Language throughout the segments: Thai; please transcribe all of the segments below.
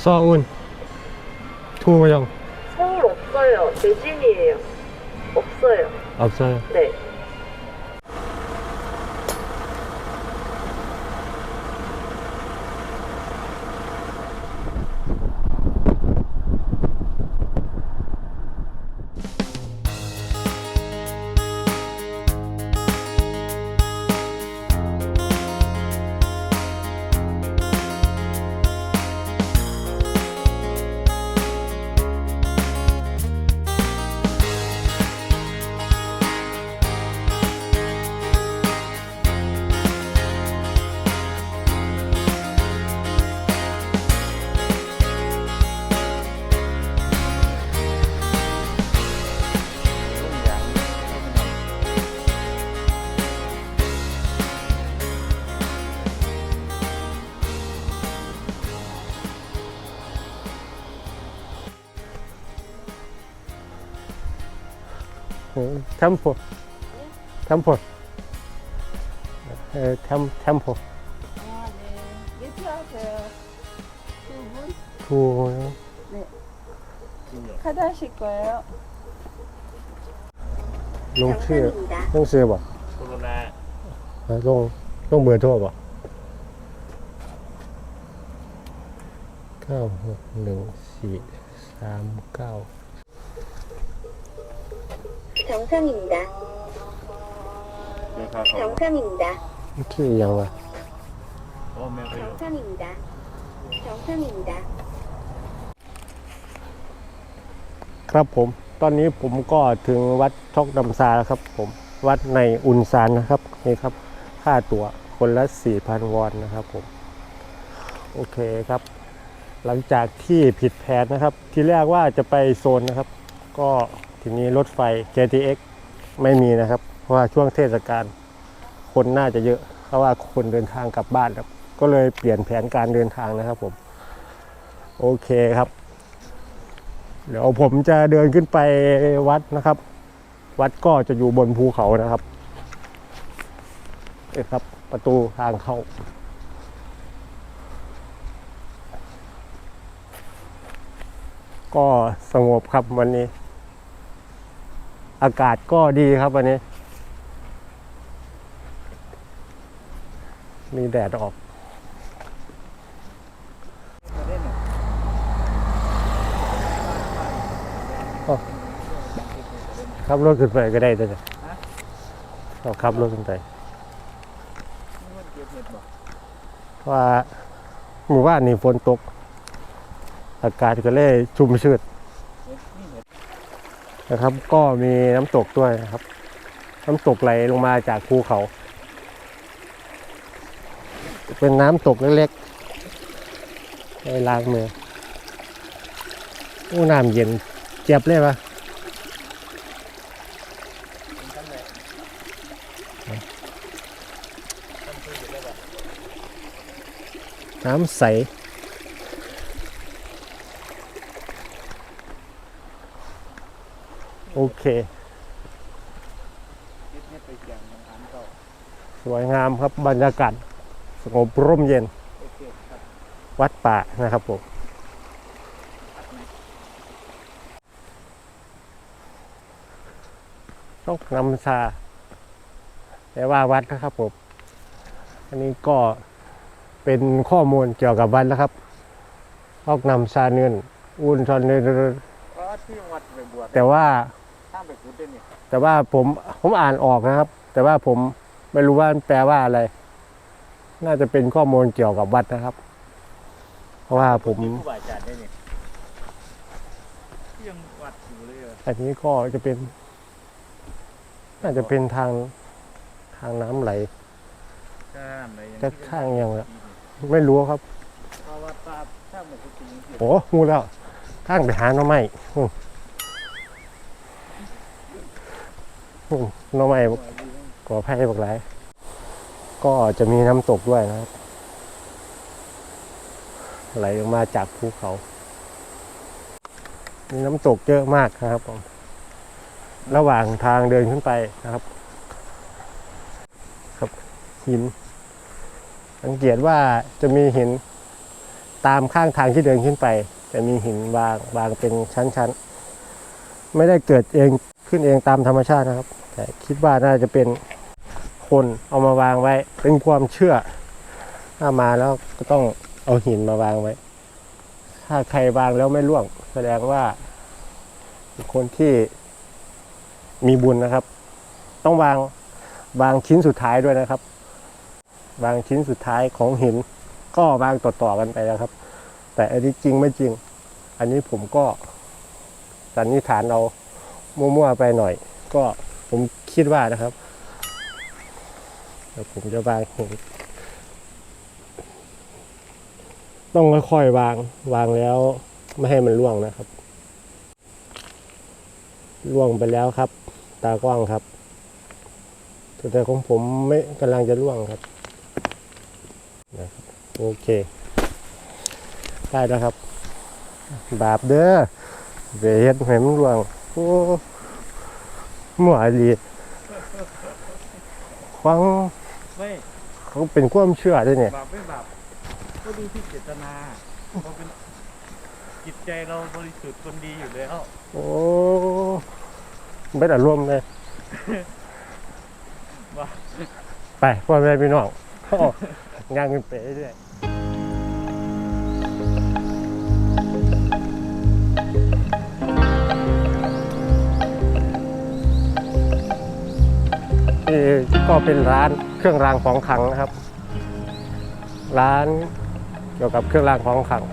네? 서운 투영 서울 없어요. 대진이에요. 없어요. 없어요. 네. temple. Temple. Ờ, tem temple. 두요 chưa? 카드하실 chưa 롱치에 롱치에 봐 코로나 롱롱 뭐에 줘봐 cao một lượng xịt sam cao. 정상입니다. เดินเข้าเขา 정상입니다. ชื่ออยังวะ โอ้แม่ไปอยู่ 정상입니다. 정상입니다. ครับผม ตอนนี้ผมก็ถึงวัดชอกดำซาแล้วครับผม วัดในอุนซานนะครับ นี่ครับ ค่าตั๋วคนละ 4,000 วอนนะครับผม โอเคครับ หลังจากที่ผิดแผนนะครับ ที่แรกว่าจะไปโซนนะครับ ก็ ทีนี้รถไฟ JTX ไม่มีนะครับ เพราะว่าช่วงเทศกาลคนน่าจะเยอะ เพราะว่าคนเดินทางกลับบ้านครับ ก็เลยเปลี่ยนแผนการเดินทางนะครับผม โอเคครับ เดี๋ยวผมจะเดินขึ้นไปวัดนะครับ วัดก็จะอยู่บนภูเขานะครับนี่ครับ ประตูทางเข้าก็สงบครับวันนี้ อากาศก็ดีครับวันนี้ มีแดดออกขับรถขึ้นไปก็ได้แต่เราขับรถขึ้นไปว่าหมู่บ้านนี่ฝนตก อากาศก็เลยชุ่มชืด นะครับ ก็มีน้ำตกด้วยนะครับ น้ำตกไหลลงมาจากภูเขา เป็นน้ำตกเล็กๆให้ล้างมือโอ้น้ำเย็นเจ็บเลยปะน้ำใส อเค สวยงามครับบรรยากาศสงบร่มเย็น วัดป่านะครับผมต้องนำชาแต่ว่าวัดนะครับผม อันนี้ก็เป็นข้อมูลเกี่ยวกับวันแล้วครับออกนำซาเนือนอุ่นชอนเนือนเพราะที่วัดไปบวชแต่ว่าข้าม ไปกุดได้เนี่ยแต่ว่าผมผมอ่านออกนะครับ แต่ว่าผมไม่รู้ว่ามันแปลว่าอะไร น่าจะเป็นข้อมูลเกี่ยวกับวัดนะครับ เพราะว่าผมมีผู้บาดเจ็บได้เนี่ยยังวัดอยู่เลยเหรออันนี้ก็จะเป็น น่าจะเป็นทางทางน้ำไหล ข้ามอะไรอย่างจะข้างยังไงไม่รู้ครับ เพราะว่าตาข้ามไปกุดจริงๆ โอ้งูแล้วข้างไปหาหน่อไม้ อืมอืมหน่อไม้ก่อไผ่บักหลาย ก็จะมีน้ำตกด้วยนะครับ ไหลลงมาจากภูเขา มีน้ำตกเยอะมากนะครับผมระหว่างทางเดินขึ้นไปนะครับ ครับหิน สังเกตว่าจะมีหินตามข้างทางที่เดินขึ้นไป จะมีหินวางวางเป็นชั้นๆ ไม่ได้เกิดเอง ขึ้นเองตามธรรมชาตินะครับ แต่คิดว่าน่าจะเป็นคนเอามาวางไว้ เป็นความเชื่อถ้ามาแล้วก็ต้องเอาหินมาวางไว้ ถ้าใครวางแล้วไม่ร่วง แสดงว่าคนที่มีบุญนะครับ ต้องวางวางชิ้นสุดท้ายด้วยนะครับ วางชิ้นสุดท้ายของหิน ก็วางต่อๆกันไปแล้วครับ แต่อันนี้จริงไม่จริง อันนี้ผมก็สันนิษฐานเอา มั่วๆไปหน่อย ก็ผมคิดว่านะครับเดี๋ยวผมจะวางต้องค่อยๆวางวางแล้วไม่ให้มันร่วงนะครับร่วงไปแล้วครับ ตากว้างครับ แต่ของผมไม่กำลังจะร่วงครับนะครับโอเค ได้แล้วครับ บาปเด้อเวเฮ็ดให้มันร่วง โอ้มั่วดีฟังไม่เขาเป็นความเชื่อด้วยเนี่ยบาปไม่บาปก็ดูที่เจตนาเราเป็นจิตใจเราบริสุทธิ์คนดีอยู่แล้ว โอ้ไม่ได้ร่วมเลยว่าไปพ่อแม่พี่น้องอ้อย่างกันไปเรื่อย นี่ก็เป็นร้านเครื่องรางของขลังนะครับ ร้านเกี่ยวกับเครื่องรางของขลัง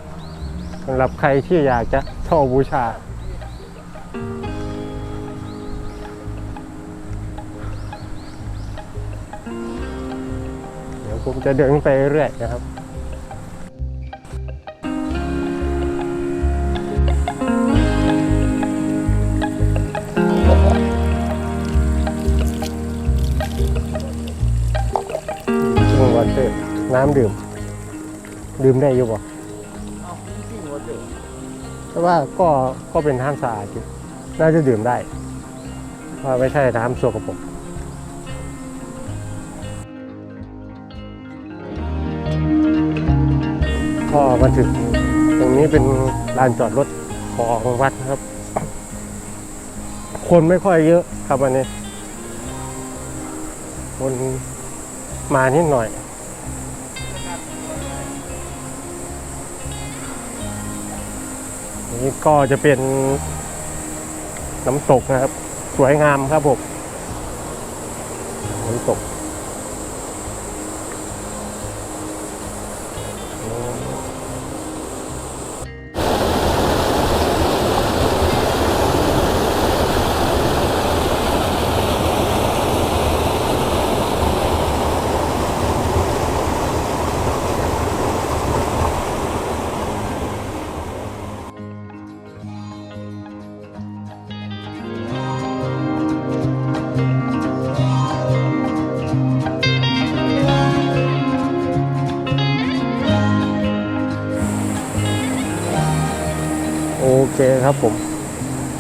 สำหรับใครที่อยากจะเช่าบูชา เดี๋ยวผมจะเดินไปเรื่อยนะครับ น้ำดื่ม ดื่มได้อยู่บ่เอ้าจริงว่าเจอแต่ว่าก็ก็เป็นน้ำสะอาดอยู่น่าจะดื่มได้เพราะไม่ใช่น้ำสกปรกก็มาถึงตรงนี้เป็นลานจอดรถของวัดนะครับ คนไม่ค่อยเยอะครับวันนี้ คนมานิดหน่อย นี่ก็จะเป็นน้ำตกนะครับ สวยงามครับผมน้ำตก เคครับผม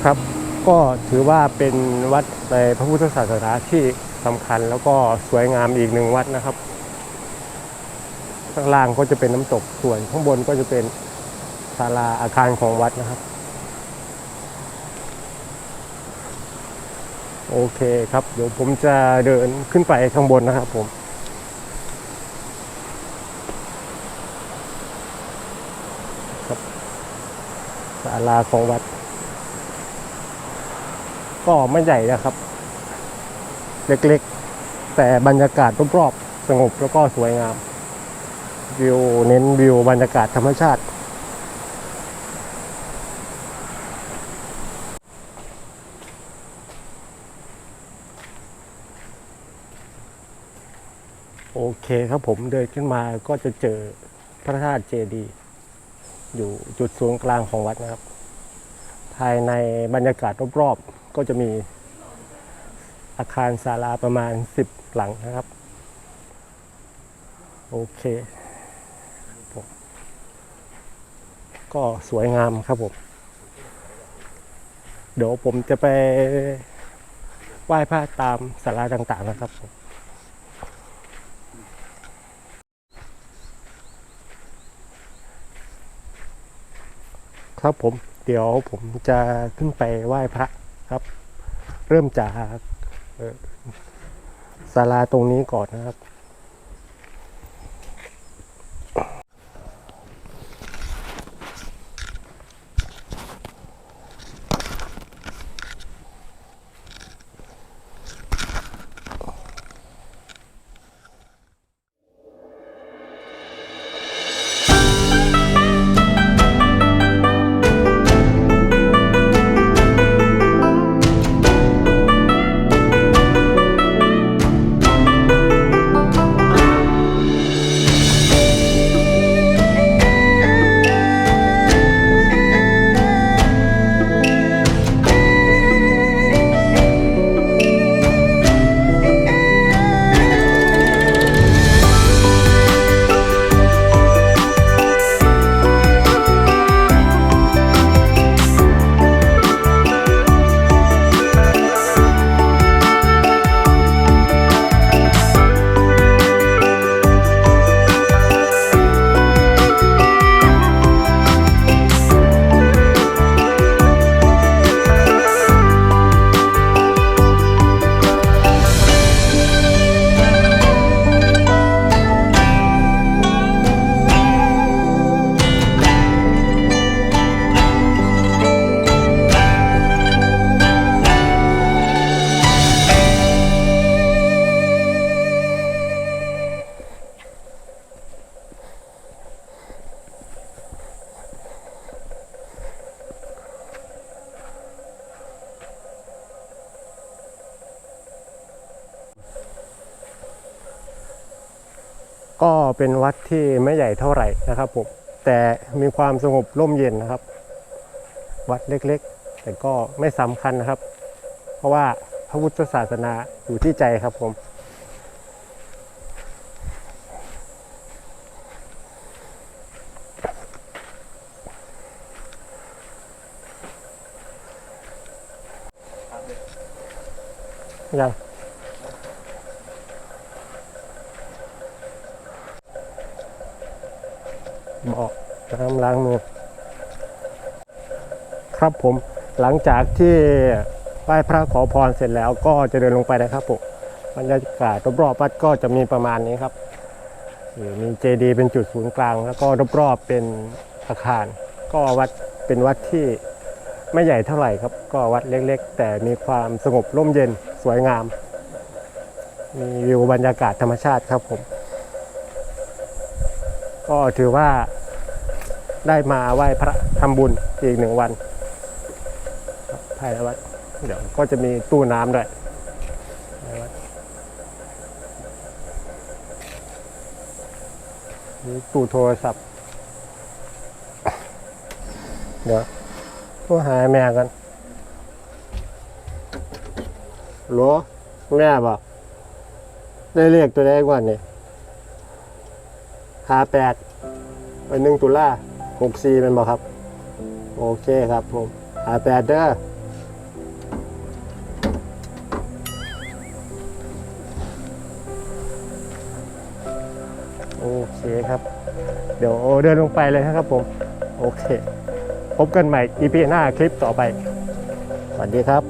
ครับ ก็ถือว่าเป็นวัดในพระพุทธศาสนาที่สำคัญแล้วก็สวยงามอีกหนึ่งวัดนะครับ ข้างล่างก็จะเป็นน้ำตกส่วนข้างบนก็จะเป็นศาลาอาคารของวัดนะครับ โอเคครับ เดี๋ยวผมจะเดินขึ้นไปข้างบนนะครับผม ศาลาของวัด ก็ไม่ใหญ่นะครับ เล็กๆ แต่บรรยากาศรอบๆสงบแล้วก็สวยงาม วิวเน้นวิวบรรยากาศธรรมชาติโอเคครับผมเดินขึ้นมาก็จะเจอพระธาตุเจดีย์ อยู่จุดศูนย์กลางของวัดนะครับ ภายในบรรยากาศรอบๆก็จะมีอาคารศาลาประมาณ 10 หลังนะครับ โอเคผมก็สวยงามครับผม เดี๋ยวผมจะไปไหว้พระตามศาลาต่างๆนะครับผม ครับผมเดี๋ยวผมจะขึ้นไปไหว้พระครับ เริ่มจากศาลาตรงนี้ก่อนนะครับ ก็เป็นวัดที่ไม่ใหญ่เท่าไหร่นะครับผมแต่มีความสงบร่มเย็นนะครับ วัดเล็กๆ แต่ก็ไม่สำคัญนะครับ เพราะว่าพระพุทธศาสนาอยู่ที่ใจครับผมยัง บอกน้ำล้างมือ ครับผมหลังจากที่ไหว้พระขอพรเสร็จแล้วก็จะเดินลงไปนะครับผมบรรยากาศรอบๆวัดก็จะมีประมาณนี้ครับมีเจดีย์เป็นจุดศูนย์กลาง แล้วก็รอบๆเป็นอาคาร ก็วัดเป็นวัดที่ไม่ใหญ่เท่าไหร่ครับ ก็วัดเล็กๆ แต่มีความสงบร่มเย็นสวยงาม มีวิวบรรยากาศธรรมชาติครับผม ก็ถือว่าได้มาไหว้พระทำบุญอีกหนึ่งวันภายในวัดเดี๋ยวก็จะมีตู้น้ำด้วยนวัดมีตู้โทรศัพท์ เดี๋ยวโทรหาแม่กันหรอแม่บอกได้เรียกตัวได้ก่อนนี่ หาแปดไปหนึ่งตุลาหกสี่เป็นบ่ครับ โอเคครับผมหาแปดเด้อโอเคครับ เดี๋ยวเดินลงไปเลยนะครับผม โอเค พบกันใหม่ EP หน้าคลิปต่อไป สวัสดีครับ